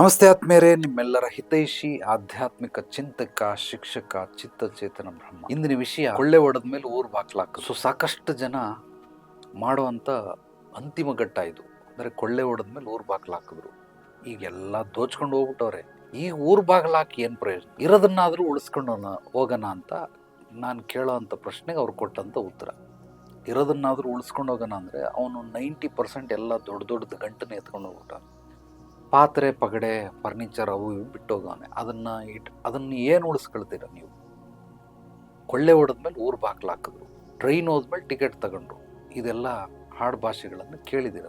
ನಮಸ್ತೆ ಆತ್ಮೇರೆ ನಿಮ್ಮೆಲ್ಲರ ಹಿತೈಷಿ, ಆಧ್ಯಾತ್ಮಿಕ ಚಿಂತಕ, ಶಿಕ್ಷಕ, ಚಿತ್ತಚೇತನ ಬ್ರಹ್ಮ. ಇಂದಿನ ವಿಷಯ ಕೊಳ್ಳೆ ಹೊಡೆದ ಮೇಲೆ ಊರು ಬಾಕ್ಲಾಕ ಸೊ, ಸಾಕಷ್ಟು ಜನ ಮಾಡುವಂತ ಅಂತಿಮ ಘಟ್ಟ ಇದು. ಅಂದ್ರೆ ಕೊಳ್ಳೆ ಹೊಡೆದ ಮೇಲೆ ಊರು ಬಾಕ್ಲಾಕಿದ್ರು ಈಗೆಲ್ಲ ದೋಚ್ಕೊಂಡು ಹೋಗ್ಬಿಟ್ಟವ್ರೆ. ಈಗ ಊರು ಬಾಗ್ಲಾಕಿ ಏನ್ ಪ್ರಯೋಜನ? ಇರೋದನ್ನಾದರೂ ಉಳಿಸ್ಕೊಂಡು ಹೋಗೋಣ ಅಂತ ನಾನು ಕೇಳೋ ಅಂಥ ಪ್ರಶ್ನೆಗೆ ಅವ್ರು ಕೊಟ್ಟಂತ ಉತ್ತರ. ಇರೋದನ್ನಾದರೂ ಉಳಿಸ್ಕೊಂಡು ಹೋಗೋಣ ಅಂದ್ರೆ ಅವನು ನೈಂಟಿ ಪರ್ಸೆಂಟ್ ಎಲ್ಲ ದೊಡ್ಡ ದೊಡ್ಡದು ಗಂಟನ್ನು ಎತ್ಕೊಂಡು ಹೋಗ್ಬಿಟ್ಟ ಪಾತ್ರೆ, ಪಗಡೆ ಫರ್ನಿಚರ್ ಅವು ಇವು ಬಿಟ್ಟೋಗವನೆ ಅದನ್ನ ಇಟ್, ಅದನ್ನ ಏನು ಉಳಿಸ್ಕೊಳ್ತೀರ ನೀವು? ಕೊಳ್ಳೆ ಹೊಡೆದ್ಮೇಲೆ ಊರು ಬಾಕ್ಲು ಹಾಕಿದ್ರು. ಟ್ರೈನ್ ಹೋದ್ಮೇಲೆ ಟಿಕೆಟ್ ತಗೊಂಡ್ರು. ಇದೆಲ್ಲ ಹಾಡು ಭಾಷೆಗಳನ್ನು ಕೇಳಿದಿರ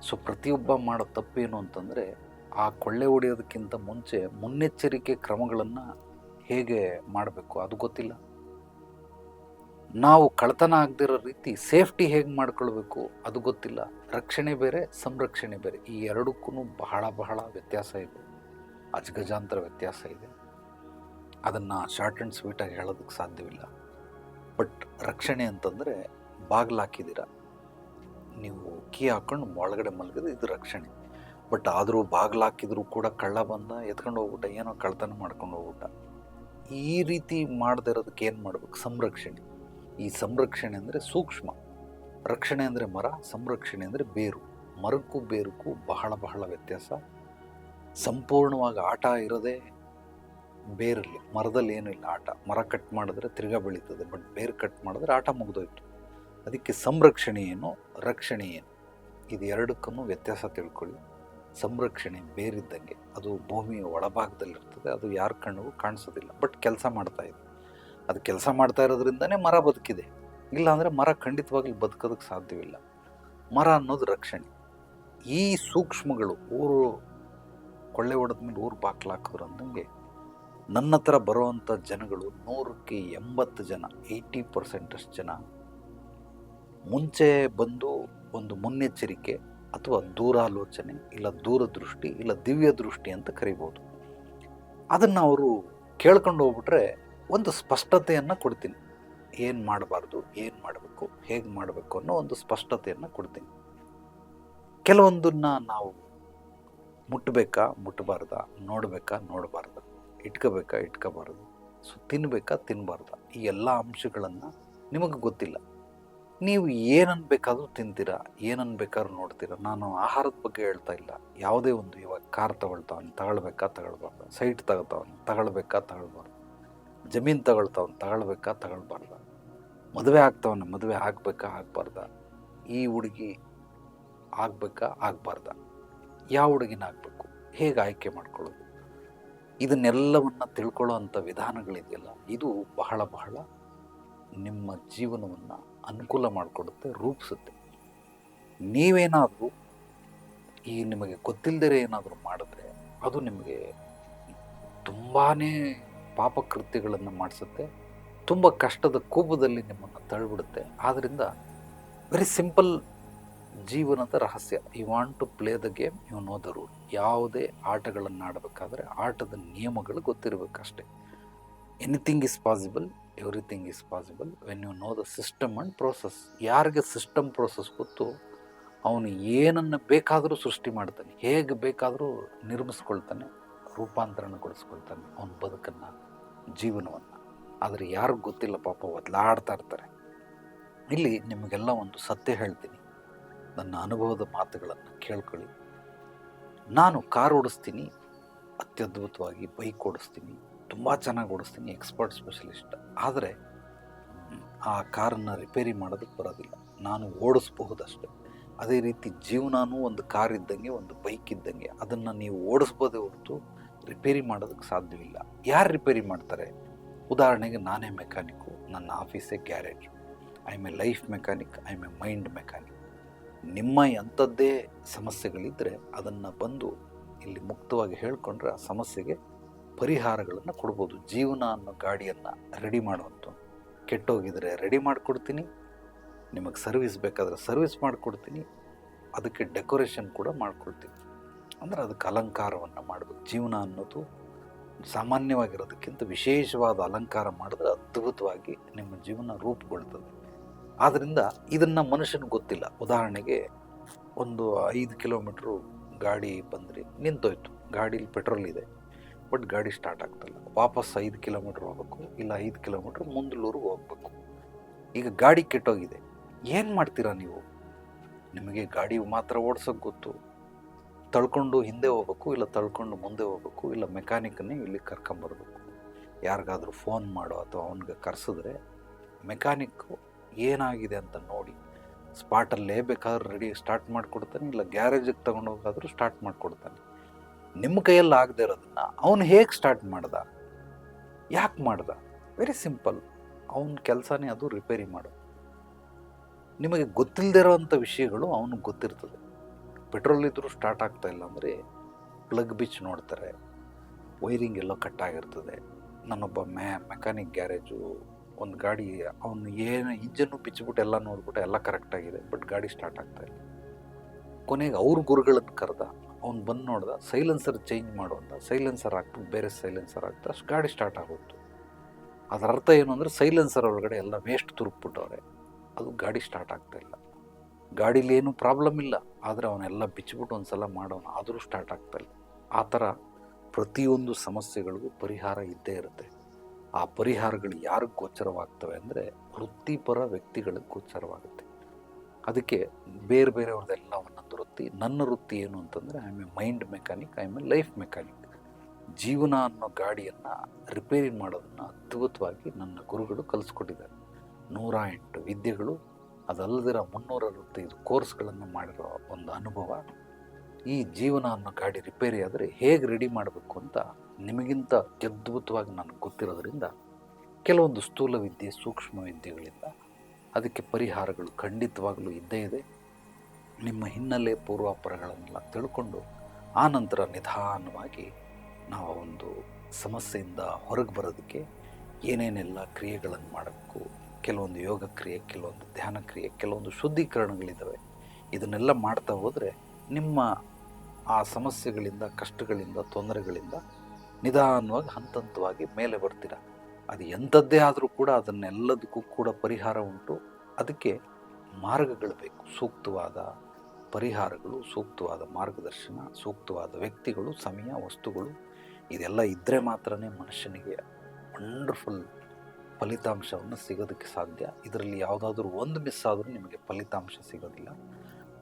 ಸೊ ಪ್ರತಿಯೊಬ್ಬ ಮಾಡೋ ತಪ್ಪೇನು ಅಂತಂದರೆ, ಆ ಕೊಳ್ಳೆ ಹೊಡೆಯೋದಕ್ಕಿಂತ ಮುಂಚೆ ಮುನ್ನೆಚ್ಚರಿಕೆ ಕ್ರಮಗಳನ್ನು ಹೇಗೆ ಮಾಡಬೇಕು? ಅದು ಗೊತ್ತಿಲ್ಲ. ನಾವು ಕಳ್ತನ ಆಗದಿರೋ ರೀತಿ ಸೇಫ್ಟಿ ಹೇಗೆ ಮಾಡ್ಕೊಳ್ಬೇಕು ಅದು ಗೊತ್ತಿಲ್ಲ. ರಕ್ಷಣೆ ಬೇರೆ, ಸಂರಕ್ಷಣೆ ಬೇರೆ. ಈ ಎರಡಕ್ಕೂ ಬಹಳ ಬಹಳ ವ್ಯತ್ಯಾಸ ಇದೆ. ಅಜಗಜಾಂತರ ವ್ಯತ್ಯಾಸ ಇದೆ. ಅದನ್ನು ಶಾರ್ಟ್ ಆ್ಯಂಡ್ ಸ್ವೀಟಾಗಿ ಹೇಳೋದಕ್ಕೆ ಸಾಧ್ಯವಿಲ್ಲ. ಬಟ್ ರಕ್ಷಣೆ ಅಂತಂದರೆ ಬಾಗಿಲು ಹಾಕಿದ್ದೀರ. ನೀವು ಕೀ ಹಾಕೊಂಡು ಒಳಗಡೆ ಮಲಗಿದ್ರೆ ಇದು ರಕ್ಷಣೆ. ಬಟ್ ಆದರೂ ಬಾಗಿಲು ಹಾಕಿದ್ರೂ ಕೂಡ ಕಳ್ಳ ಬಂದ ಎತ್ಕೊಂಡು ಹೋಗ್ಬಿಟ್ಟ, ಏನೋ ಕಳ್ತನ ಮಾಡ್ಕೊಂಡು ಹೋಗ್ಬಿಟ್ಟ. ಈ ರೀತಿ ಮಾಡದೇ ಇರೋದಕ್ಕೆ ಏನು ಮಾಡ್ಬೇಕು? ಸಂರಕ್ಷಣೆ. ಈ ಸಂರಕ್ಷಣೆ ಅಂದರೆ ಸೂಕ್ಷ್ಮ. ರಕ್ಷಣೆ ಅಂದರೆ ಮರ, ಸಂರಕ್ಷಣೆ ಅಂದರೆ ಬೇರು. ಮರಕ್ಕೂ ಬೇರುಕ್ಕೂ ಬಹಳ ಬಹಳ ವ್ಯತ್ಯಾಸ. ಸಂಪೂರ್ಣವಾಗಿ ಆಟ ಇರೋದೇ ಬೇರಲ್ಲಿ. ಮರದಲ್ಲಿ ಏನೂ ಇಲ್ಲ ಆಟ. ಮರ ಕಟ್ ಮಾಡಿದ್ರೆ ತಿರ್ಗಾ ಬೆಳೀತದೆ ಬಟ್ ಬೇರು ಕಟ್ ಮಾಡಿದ್ರೆ ಆಟ ಮುಗಿದೋಯ್ತು. ಅದಕ್ಕೆ ಸಂರಕ್ಷಣೆ ಏನು, ರಕ್ಷಣೆ ಏನು? ಇದು ಎರಡಕ್ಕೂ ವ್ಯತ್ಯಾಸ ತಿಳ್ಕೊಳ್ಳಿ. ಸಂರಕ್ಷಣೆ ಬೇರಿದ್ದಂಗೆ ಅದು ಭೂಮಿಯ ಒಳಭಾಗದಲ್ಲಿರ್ತದೆ, ಅದು ಯಾರ ಕಣ್ಣಿಗೂ ಕಾಣಿಸೋದಿಲ್ಲ ಬಟ್ ಕೆಲಸ ಮಾಡ್ತಾ ಇದೆ. ಅದು ಕೆಲಸ ಮಾಡ್ತಾ ಇರೋದ್ರಿಂದನೇ ಮರ ಬದುಕಿದೆ. ಇಲ್ಲಾಂದರೆ ಮರ ಖಂಡಿತವಾಗ್ಲೂ ಬದುಕೋದಕ್ಕೆ ಸಾಧ್ಯವಿಲ್ಲ. ಮರ ಅನ್ನೋದು ರಕ್ಷಣೆ. ಈ ಸೂಕ್ಷ್ಮಗಳು ಊರು ಕೊಳ್ಳೆ ಹೊಡೆದ ಮೇಲೆ ಊರು ಬಾಕ್ಲು ಹಾಕಿದ್ರು ಅಂದಂಗೆ ನನ್ನ ಹತ್ರ ಬರುವಂಥ ಜನಗಳು ನೂರಕ್ಕೆ ಎಂಬತ್ತು ಜನ, ಏಯ್ಟಿ ಪರ್ಸೆಂಟಷ್ಟು ಜನ ಮುಂಚೆ ಬಂದು ಒಂದು ಮುನ್ನೆಚ್ಚರಿಕೆ ಅಥವಾ ದೂರಾಲೋಚನೆ ಇಲ್ಲ ದೂರದೃಷ್ಟಿ ಇಲ್ಲ ದಿವ್ಯ ದೃಷ್ಟಿ ಅಂತ ಕರಿಬೋದು. ಅದನ್ನು ಅವರು ಕೇಳ್ಕೊಂಡು ಹೋಗ್ಬಿಟ್ರೆ ಒಂದು ಸ್ಪಷ್ಟತೆಯನ್ನು ಕೊಡ್ತೀನಿ. ಏನು ಮಾಡಬಾರ್ದು, ಏನು ಮಾಡಬೇಕು, ಹೇಗೆ ಮಾಡಬೇಕು ಅನ್ನೋ ಒಂದು ಸ್ಪಷ್ಟತೆಯನ್ನು ಕೊಡ್ತೀನಿ. ಕೆಲವೊಂದನ್ನು ನಾವು ಮುಟ್ಟಬೇಕಾ ಮುಟ್ಟಬಾರ್ದ ನೋಡಬೇಕಾ, ನೋಡಬಾರ್ದ, ಇಟ್ಕೋಬೇಕಾ, ಇಟ್ಕೋಬಾರ್ದು, ಸೊ ತಿನ್ನಬೇಕಾ ತಿನ್ನಬಾರ್ದ ಈ ಎಲ್ಲ ಅಂಶಗಳನ್ನು ನಿಮಗೆ ಗೊತ್ತಿಲ್ಲ. ನೀವು ಏನನ್ನು ಬೇಕಾದರೂ ತಿಂತೀರಾ ಏನನ್ನು ಬೇಕಾದ್ರೂ ನೋಡ್ತೀರಾ, ನಾನು ಆಹಾರದ ಬಗ್ಗೆ ಹೇಳ್ತಾ ಇಲ್ಲ. ಯಾವುದೇ ಒಂದು ಇವಾಗ ಕಾರ್ ತಗೊಳ್ತಾವನು ತಗೊಳ್ಬೇಕಾ, ತಗೊಳ್ಬಾರ್ದು, ಸೈಟ್ ತಗೋತಾವನು ತಗೊಳ್ಬೇಕಾ, ತಗೊಳ್ಬಾರ್ದು. ಜಮೀನು ತಗೊಳ್ತಾವನು ತಗೊಳ್ಬೇಕಾ ತಗೊಳ್ಬಾರ್ದ. ಮದುವೆ ಆಗ್ತಾವನೆ ಮದುವೆ ಆಗಬೇಕಾ ಆಗಬಾರ್ದ. ಈ ಹುಡುಗಿ ಆಗಬೇಕಾ ಆಗಬಾರ್ದ. ಯಾವ ಹುಡುಗಿನ ಆಗಬೇಕು? ಹೇಗೆ ಆಯ್ಕೆ ಮಾಡ್ಕೊಳ್ಳೋದು? ಇದನ್ನೆಲ್ಲವನ್ನು ತಿಳ್ಕೊಳ್ಳೋ ಅಂಥ ವಿಧಾನಗಳಿದೆಯಲ್ಲ, ಇದು ಬಹಳ ಬಹಳ ನಿಮ್ಮ ಜೀವನವನ್ನು ಅನುಕೂಲ ಮಾಡಿಕೊಡುತ್ತೆ, ರೂಪಿಸುತ್ತೆ. ನೀವೇನಾದರೂ ಈ ನಿಮಗೆ ಗೊತ್ತಿಲ್ಲದೇ ಏನಾದರೂ ಮಾಡಿದ್ರೆ ಅದು ನಿಮಗೆ ತುಂಬಾ ಪಾಪಕೃತ್ಯಗಳನ್ನು ಮಾಡಿಸುತ್ತೆ. ತುಂಬ ಕಷ್ಟದ ಕೋಪದಲ್ಲಿ ನಿಮ್ಮನ್ನು ತಳ್ಳಿಬಿಡುತ್ತೆ ಆದ್ದರಿಂದ ವೆರಿ ಸಿಂಪಲ್ ಜೀವನದ ರಹಸ್ಯ. You want to play the game you know the rule ಯಾವುದೇ ಆಟಗಳನ್ನು ಆಡಬೇಕಾದ್ರೆ ಆಟದ ನಿಯಮಗಳು ಗೊತ್ತಿರಬೇಕಷ್ಟೆ. Anything is possible everything is possible when you know the system and process ಯಾರಿಗೆ ಸಿಸ್ಟಮ್ ಪ್ರೋಸೆಸ್ ಗೊತ್ತು ಅವನು ಏನನ್ನು ಬೇಕಾದರೂ ಸೃಷ್ಟಿ ಮಾಡ್ತಾನೆ. ಹೇಗೆ ಬೇಕಾದರೂ ನಿರ್ಮಿಸ್ಕೊಳ್ತಾನೆ. ರೂಪಾಂತರಣಗೊಳಿಸ್ಕೊಳ್ತಾನೆ ಅವನ ಬದುಕನ್ನು, ಜೀವನವನ್ನು. ಆದರೆ ಯಾರಿಗೂ ಗೊತ್ತಿಲ್ಲ ಪಾಪ ಬದಲಾಡ್ತಾ ಇರ್ತಾರೆ. ಇಲ್ಲಿ ನಿಮಗೆಲ್ಲ ಒಂದು ಸತ್ಯ ಹೇಳ್ತೀನಿ. ನನ್ನ ಅನುಭವದ ಮಾತುಗಳನ್ನು ಕೇಳ್ಕೊಳ್ಳಿ. ನಾನು ಕಾರ್ ಓಡಿಸ್ತೀನಿ, ಅತ್ಯದ್ಭುತವಾಗಿ ಬೈಕ್ ಓಡಿಸ್ತೀನಿ, ತುಂಬ ಚೆನ್ನಾಗಿ ಓಡಿಸ್ತೀನಿ, ಎಕ್ಸ್ಪರ್ಟ್ ಸ್ಪೆಷಲಿಸ್ಟ್. ಆದರೆ, ಆ ಕಾರನ್ನು ರಿಪೇರಿ ಮಾಡೋದಕ್ಕೆ ಬರೋದಿಲ್ಲ. ನಾನು ಓಡಿಸ್ಬಹುದಷ್ಟೆ. ಅದೇ ರೀತಿ ಜೀವನವೂ ಒಂದು ಕಾರ್ ಇದ್ದಂಗೆ, ಒಂದು ಬೈಕ್ ಇದ್ದಂಗೆ. ಅದನ್ನು ನೀವು ಓಡಿಸ್ಬೋದೇ ಹೊರತು ರಿಪೇರಿ ಮಾಡೋದಕ್ಕೆ ಸಾಧ್ಯವಿಲ್ಲ. ಯಾರು ರಿಪೇರಿ ಮಾಡ್ತಾರೆ? ಉದಾಹರಣೆಗೆ ನಾನೇ ಮೆಕ್ಯಾನಿಕ್ಕು, ನನ್ನ ಆಫೀಸೇ garage. I a life mechanic, I a mind mechanic. ನಿಮ್ಮ ಎಂಥದ್ದೇ ಸಮಸ್ಯೆಗಳಿದ್ದರೆ ಅದನ್ನು ಬಂದು ಇಲ್ಲಿ ಮುಕ್ತವಾಗಿ ಹೇಳ್ಕೊಂಡ್ರೆ ಆ ಸಮಸ್ಯೆಗೆ ಪರಿಹಾರಗಳನ್ನು ಕೊಡ್ಬೋದು. ಜೀವನ ಅನ್ನೋ ಗಾಡಿಯನ್ನು ರೆಡಿ ಮಾಡುವಂಥ ಕೆಟ್ಟೋಗಿದರೆ ರೆಡಿ ಮಾಡಿಕೊಡ್ತೀನಿ. ನಿಮಗೆ ಸರ್ವಿಸ್ ಬೇಕಾದರೆ ಸರ್ವಿಸ್ ಮಾಡಿಕೊಡ್ತೀನಿ. ಅದಕ್ಕೆ ಡೆಕೋರೇಷನ್ ಕೂಡ ಮಾಡ್ಕೊಡ್ತೀನಿ. ಅಂದರೆ ಅದಕ್ಕೆ ಅಲಂಕಾರವನ್ನು ಮಾಡಬೇಕು. ಜೀವನ ಅನ್ನೋದು ಸಾಮಾನ್ಯವಾಗಿರೋದಕ್ಕಿಂತ ವಿಶೇಷವಾದ ಅಲಂಕಾರ ಮಾಡಿದ್ರೆ ಅದ್ಭುತವಾಗಿ ನಿಮ್ಮ ಜೀವನ ರೂಪುಗೊಳ್ತದೆ. ಆದ್ದರಿಂದ ಇದನ್ನು ಮನುಷ್ಯನಿಗೆ ಗೊತ್ತಿಲ್ಲ. ಉದಾಹರಣೆಗೆ ಒಂದು ಐದು ಕಿಲೋಮೀಟ್ರು ಗಾಡಿ ಬಂದರೆ, ನಿಂತೋಯ್ತು. ಗಾಡೀಲಿ ಪೆಟ್ರೋಲ್ ಇದೆ, ಬಟ್ ಗಾಡಿ ಸ್ಟಾರ್ಟ್ ಆಗ್ತಲ್ಲ. ವಾಪಸ್ ಐದು ಕಿಲೋಮೀಟ್ರ್ ಹೋಗ್ಬೇಕು, ಇಲ್ಲ ಐದು ಕಿಲೋಮೀಟ್ರ್ ಮುಂದಲೂರಿಗೆ ಹೋಗ್ಬೇಕು. ಈಗ ಗಾಡಿ ಕೆಟ್ಟೋಗಿದೆ. ಏನು ಮಾಡ್ತೀರಾ ನೀವು? ನಿಮಗೆ ಗಾಡಿ ಮಾತ್ರ ಓಡಿಸೋಕೆ ಗೊತ್ತು. ತಳ್ಕೊಂಡು ಹಿಂದೆ ಹೋಗ್ಬೇಕು, ಇಲ್ಲ ತಳ್ಕೊಂಡು ಮುಂದೆ ಹೋಗ್ಬೇಕು, ಇಲ್ಲ ಮೆಕ್ಯಾನಿಕನ್ನೇ ಇಲ್ಲಿ ಕರ್ಕೊಂಬರ್ಬೇಕು. ಯಾರಿಗಾದರೂ ಫೋನ್ ಮಾಡೋ ಅಥವಾ ಅವನಿಗೆ ಕರೆಸಿದ್ರೆ ಮೆಕ್ಯಾನಿಕ್ಕು ಏನಾಗಿದೆ ಅಂತ ನೋಡಿ, ಸ್ಪಾಟಲ್ಲೇ ಬೇಕಾದ್ರೆ ರೆಡಿ ಸ್ಟಾರ್ಟ್ ಮಾಡಿಕೊಡ್ತಾನೆ, ಇಲ್ಲ ಗ್ಯಾರೇಜಿಗೆ ತೊಗೊಂಡೋಗಾದರೂ ಸ್ಟಾರ್ಟ್ ಮಾಡಿಕೊಡ್ತಾನೆ. ನಿಮ್ಮ ಕೈಯಲ್ಲಿ ಆಗದೆ ಇರೋದನ್ನು ಅವನು ಹೇಗೆ ಸ್ಟಾರ್ಟ್ ಮಾಡ್ದ? ಯಾಕೆ ಮಾಡ್ದ? Very simple. ಅವನ ಕೆಲಸನೇ ಅದು ರಿಪೇರಿ ಮಾಡೋದು. ನಿಮಗೆ ಗೊತ್ತಿಲ್ಲದೆ ಇರೋವಂಥ ವಿಷಯಗಳು ಅವನಿಗೆ ಗೊತ್ತಿರ್ತದೆ. ಪೆಟ್ರೋಲ್ ಇದ್ದರೂ ಸ್ಟಾರ್ಟ್ ಆಗ್ತಾ ಇಲ್ಲ ಅಂದರೆ ಪ್ಲಗ್ ಬಿಚ್ ನೋಡ್ತಾರೆ. ವೈರಿಂಗ್ ಎಲ್ಲೋ ಕಟ್ಟಾಗಿರ್ತದೆ. ನಾನೊಬ್ಬ ಮ್ಯಾ ಮೆಕ್ಯಾನಿಕ್ ಗ್ಯಾರೇಜು, ಒಂದು ಗಾಡಿ ಅವನು ಏನು ಇಂಜನ್ನು ಬಿಚ್ಚಿಬಿಟ್ಟು ಎಲ್ಲ ನೋಡಿಬಿಟ್ಟು ಎಲ್ಲ ಕರೆಕ್ಟಾಗಿದೆ ಬಟ್ ಗಾಡಿ ಸ್ಟಾರ್ಟ್ ಆಗ್ತಾ ಇಲ್ಲ. ಕೊನೆಗೆ ಅವ್ರ ಗುರುಗಳನ್ನ ಕರೆದ, ಅವ್ನು ಬಂದು ನೋಡ್ದ ಸೈಲೆನ್ಸರ್ ಚೇಂಜ್ ಮಾಡು ಅಂತ ಸೈಲೆನ್ಸರ್ ಹಾಕ್ಬಿಟ್ಟು ಬೇರೆ ಸೈಲೆನ್ಸರ್ ಹಾಕ್ತಾ ಅಷ್ಟು ಗಾಡಿ ಸ್ಟಾರ್ಟ್ ಆಗೋಯ್ತು. ಅದರ ಅರ್ಥ ಏನು ಅಂದರೆ ಸೈಲೆನ್ಸರ್ ಒಳಗಡೆ ಎಲ್ಲ ವೇಸ್ಟ್ ತುರುಕ್ಬಿಟ್ಟವ್ರೆ. ಅದು ಗಾಡಿ ಸ್ಟಾರ್ಟ್ ಆಗ್ತಾ ಇಲ್ಲ ಗಾಡೀಲಿ ಏನೂ ಪ್ರಾಬ್ಲಮ್ ಇಲ್ಲ. ಆದರೆ ಅವನ್ನೆಲ್ಲ ಬಿಚ್ಚಿಬಿಟ್ಟು ಒಂದು ಸಲ ಮಾಡೋನು, ಆದರೂ ಸ್ಟಾರ್ಟ್ ಆಗ್ತಾ ಇಲ್ಲ. ಆ ಥರ ಪ್ರತಿಯೊಂದು ಸಮಸ್ಯೆಗಳಿಗೂ ಪರಿಹಾರ ಇದ್ದೇ ಇರುತ್ತೆ. ಆ ಪರಿಹಾರಗಳು ಯಾರಿಗೆ ಗೋಚರವಾಗ್ತವೆ ಅಂದರೆ ವೃತ್ತಿಪರ ವ್ಯಕ್ತಿಗಳಿಗೆ ಗೋಚರವಾಗುತ್ತೆ. ಅದಕ್ಕೆ ಬೇರೆ ಬೇರೆಯವ್ರದ್ದೆಲ್ಲ ಒಂದೊಂದು ವೃತ್ತಿ, ನನ್ನ ವೃತ್ತಿ ಏನು ಅಂತಂದರೆ I a mind mechanic I a life mechanic ಜೀವನ ಅನ್ನೋ ಗಾಡಿಯನ್ನು ರಿಪೇರಿ ಮಾಡೋದನ್ನು ಅದ್ಭುತವಾಗಿ ನನ್ನ ಗುರುಗಳು ಕಲಿಸ್ಕೊಟ್ಟಿದ್ದಾರೆ. ನೂರ ಎಂಟು ವಿದ್ಯೆಗಳು ಅದಲ್ಲದಿರೋ ಮುನ್ನೂರ ಅರವತ್ತೈದು ಕೋರ್ಸ್ಗಳನ್ನು ಮಾಡಿರೋ ಒಂದು ಅನುಭವ ಈ ಜೀವನ ಅನ್ನೋ ಗಾಡಿ ರಿಪೇರಿ ಆದರೆ ಹೇಗೆ ರೆಡಿ ಮಾಡಬೇಕು ಅಂತ ನಿಮಗಿಂತ ಅದ್ಭುತವಾಗಿ ನನಗೆ ಗೊತ್ತಿರೋದ್ರಿಂದ ಕೆಲವೊಂದು ಸ್ಥೂಲ ವಿದ್ಯೆ, ಸೂಕ್ಷ್ಮ ವಿದ್ಯೆಗಳಿಂದ ಅದಕ್ಕೆ ಪರಿಹಾರಗಳು ಖಂಡಿತವಾಗಲೂ ಇದ್ದೇ ಇದೆ. ನಿಮ್ಮ ಹಿನ್ನೆಲೆ ಪೂರ್ವಾಪರಗಳನ್ನೆಲ್ಲ ತಿಳ್ಕೊಂಡು ಆ ನಂತರ ನಿಧಾನವಾಗಿ ನಾವು ಒಂದು ಸಮಸ್ಯೆಯಿಂದ ಹೊರಗೆ ಬರೋದಕ್ಕೆ ಏನೇನೆಲ್ಲ ಕ್ರಿಯೆಗಳನ್ನು ಮಾಡಬೇಕು ಕೆಲವೊಂದು ಯೋಗ ಕ್ರಿಯೆ, ಕೆಲವೊಂದು ಧ್ಯಾನ ಕ್ರಿಯೆ, ಕೆಲವೊಂದು ಶುದ್ಧೀಕರಣಗಳಿದ್ದಾವೆ. ಇದನ್ನೆಲ್ಲ ಮಾಡ್ತಾ ಹೋದರೆ ನಿಮ್ಮ ಆ ಸಮಸ್ಯೆಗಳಿಂದ, ಕಷ್ಟಗಳಿಂದ, ತೊಂದರೆಗಳಿಂದ ನಿಧಾನವಾಗಿ ಹಂತ ಹಂತವಾಗಿ ಮೇಲೆ ಬರ್ತೀರ? ಅದು ಎಂಥದ್ದೇ ಆದರೂ ಕೂಡ ಅದನ್ನೆಲ್ಲದಕ್ಕೂ ಕೂಡ ಪರಿಹಾರ ಉಂಟು. ಅದಕ್ಕೆ ಮಾರ್ಗಗಳು ಬೇಕು. ಸೂಕ್ತವಾದ ಪರಿಹಾರಗಳು, ಸೂಕ್ತವಾದ ಮಾರ್ಗದರ್ಶನ, ಸೂಕ್ತವಾದ ವ್ಯಕ್ತಿಗಳು, ಸಮಯ, ವಸ್ತುಗಳು, ಇದೆಲ್ಲ ಇದ್ದರೆ ಮಾತ್ರನೇ ಮನುಷ್ಯನಿಗೆ ವಂಡರ್ಫುಲ್ ಫಲಿತಾಂಶವನ್ನು ಸಿಗೋದಕ್ಕೆ ಸಾಧ್ಯ. ಇದರಲ್ಲಿ ಯಾವುದಾದ್ರೂ ಒಂದು ಮಿಸ್ ಆದರೂ ನಿಮಗೆ ಫಲಿತಾಂಶ ಸಿಗೋದಿಲ್ಲ.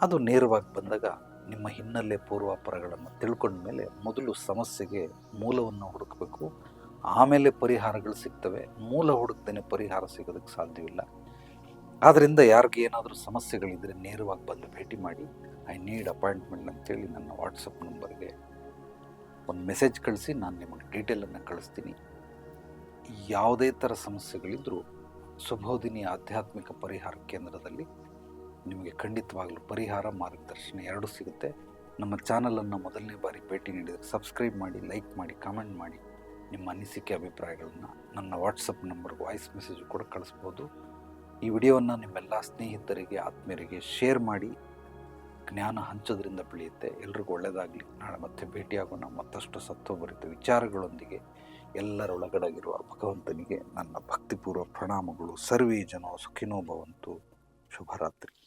ಅದು ನೇರವಾಗಿ ಬಂದಾಗ ನಿಮ್ಮ ಹಿನ್ನೆಲೆ ಪೂರ್ವಾಪರಗಳನ್ನು ತಿಳ್ಕೊಂಡ ಮೇಲೆ ಮೊದಲು ಸಮಸ್ಯೆಗೆ ಮೂಲವನ್ನು ಹುಡುಕಬೇಕು. ಆಮೇಲೆ ಪರಿಹಾರಗಳು ಸಿಗ್ತವೆ. ಮೂಲ ಹುಡುಕ್ತೇನೆ ಪರಿಹಾರ ಸಿಗೋದಕ್ಕೆ ಸಾಧ್ಯವಿಲ್ಲ. ಆದ್ದರಿಂದ ಯಾರಿಗೆ ಏನಾದರೂ ಸಮಸ್ಯೆಗಳಿದ್ದರೆ ನೇರವಾಗಿ ಬಂದು ಭೇಟಿ ಮಾಡಿ. ಐ ನೀಡ್ ಅಪಾಯಿಂಟ್ಮೆಂಟ್ ಅಂತೇಳಿ ನನ್ನ ವಾಟ್ಸಪ್ ನಂಬರ್ಗೆ ಒಂದು ಮೆಸೇಜ್ ಕಳಿಸಿ, ನಾನು ನಿಮಗೆ ಡೀಟೇಲನ್ನು ಕಳಿಸ್ತೀನಿ. ಯಾವುದೇ ಥರ ಸಮಸ್ಯೆಗಳಿದ್ದರೂ ಸುಬೋಧಿನಿ ಆಧ್ಯಾತ್ಮಿಕ ಪರಿಹಾರ ಕೇಂದ್ರದಲ್ಲಿ ನಿಮಗೆ ಖಂಡಿತವಾಗಲೂ ಪರಿಹಾರ, ಮಾರ್ಗದರ್ಶನ ಎರಡೂ ಸಿಗುತ್ತೆ. ನಮ್ಮ ಚಾನಲನ್ನು ಮೊದಲನೇ ಬಾರಿ ಭೇಟಿ ನೀಡಿದರೆ ಸಬ್ಸ್ಕ್ರೈಬ್ ಮಾಡಿ, ಲೈಕ್ ಮಾಡಿ, ಕಾಮೆಂಟ್ ಮಾಡಿ. ನಿಮ್ಮ ಅನಿಸಿಕೆ, ಅಭಿಪ್ರಾಯಗಳನ್ನು ನನ್ನ ವಾಟ್ಸಪ್ ನಂಬರ್ಗೆ ವಾಯ್ಸ್ ಮೆಸೇಜ್ ಕೂಡ ಕಳಿಸ್ಬೋದು. ಈ ವಿಡಿಯೋವನ್ನು ನಿಮ್ಮೆಲ್ಲ ಸ್ನೇಹಿತರಿಗೆ, ಆತ್ಮೀಯರಿಗೆ ಶೇರ್ ಮಾಡಿ. ಜ್ಞಾನ ಹಂಚೋದ್ರಿಂದ ಬೆಳೆಯುತ್ತೆ. ಎಲ್ರಿಗೂ ಒಳ್ಳೆಯದಾಗಲಿ ನಾಳೆ ಮತ್ತೆ ಭೇಟಿಯಾಗೋಣ. ಮತ್ತಷ್ಟು ಸತ್ವಭರಿತ ವಿಚಾರಗಳೊಂದಿಗೆ ಎಲ್ಲರೊಳಗಡಗಿರುವ ಭಗವಂತನಿಗೆ ನನ್ನ ಭಕ್ತಿಪೂರ್ವ ಪ್ರಣಾಮಗಳು. ಸರ್ವೇ ಜನ ಸುಖಿನೋ ಭವಂತು. ಶುಭರಾತ್ರಿ.